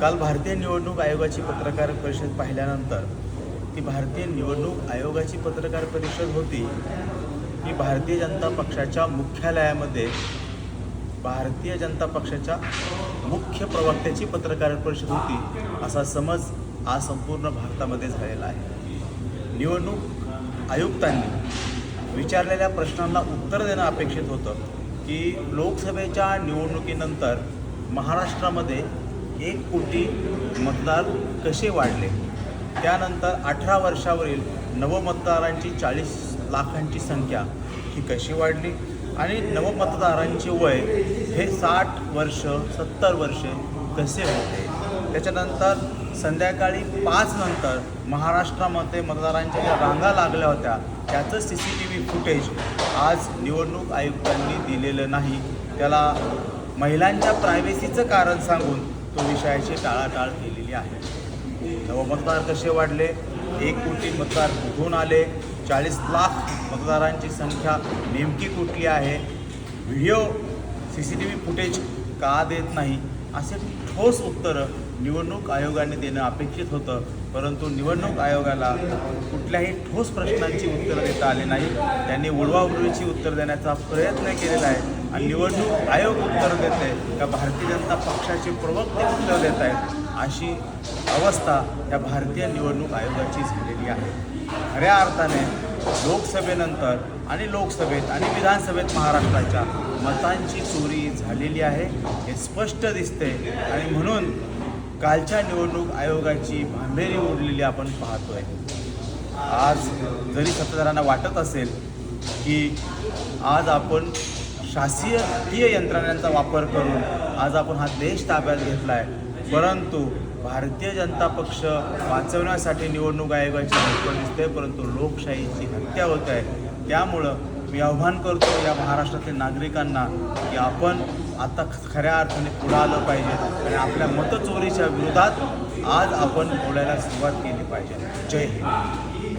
काल भारतीय निवडणूक आयोगाची पत्रकार परिषद पाहिल्यानंतर ती भारतीय निवडणूक आयोगाची पत्रकार परिषद होती. ही भारतीय जनता पक्षाच्या मुख्यालयामध्ये भारतीय जनता पक्षाच्या मुख्य प्रवक्त्याची पत्रकार परिषद होती असा समज आज संपूर्ण भारतामध्ये झालेला आहे. निवडणूक आयुक्तांनी विचारलेल्या प्रश्नांना उत्तर देणं अपेक्षित होतं की लोकसभेच्या निवडणुकीनंतर महाराष्ट्रामध्ये एक कोटी मतदार कसे वाढले? त्यानंतर अठरा वर्षावरील नवमतदारांची चाळीस लाखांची संख्या ही कशी वाढली? आणि नवमतदारांचे वय हे साठ वर्ष सत्तर वर्षे कसे होते? त्याच्यानंतर संध्याकाळी पाच नंतर महाराष्ट्रामध्ये मतदारांच्या ज्या रांगा लागल्या होत्या त्याचं C C T V footage आज निवडणूक आयुक्तांनी दिलेलं नाही. त्याला महिलांच्या प्रायव्हसीचं कारण सांगून तो विषयाची टाळाटाळ केलेली आहे. नवमतदार कसे वाढले? एक कोटी मतदार कुठून आले. चाळीस लाख मतदारांची संख्या नेमकी कुठली आहे? Video C C T V footage का देत नाही? असे ठोस उत्तरं निवडणूक आयोगाने देणं अपेक्षित होतं. परंतु निवडणूक आयोगाला कुठल्याही ठोस प्रश्नांची उत्तरं देता आली नाही. त्यांनी उडवाउडवीची उत्तर देण्याचा प्रयत्न केलेला आहे. आणि निवडणूक आयोग उत्तर आहे का भारतीय जनता पक्षाचे प्रवक्ते उत्तर देत आहेत? अशी अवस्था या भारतीय निवडणूक आयोगाची झालेली आहे. खऱ्या अर्थाने लोकसभेनंतर आणि लोकसभेत आणि विधानसभेत महाराष्ट्राच्या मतांची चोरी झालेली आहे हे स्पष्ट दिसते. आणि म्हणून कालच्या निवडणूक आयोगाची भांबेरी उडलेली आपण पाहतोय. आज जरी सत्ताधाऱ्यांना वाटत असेल की आज आपण शासकीय यंत्रणांचा वापर करून आज आपण हा देश ताब्यात घेतला आहे परंतु भारतीय जनता पक्ष वाचवण्यासाठी निवडणूक आयोगाची धडपड दिसते परंतु लोकशाहीची हत्या होत आहे. त्यामुळं मी आव्हान करतो या महाराष्ट्रातील नागरिकांना की आपण आता खऱ्या अर्थाने पुढं आलं पाहिजे आणि आपल्या मतचोरीच्या विरोधात आज आपण बोलायला सुरुवात केली पाहिजे. जय हिंद.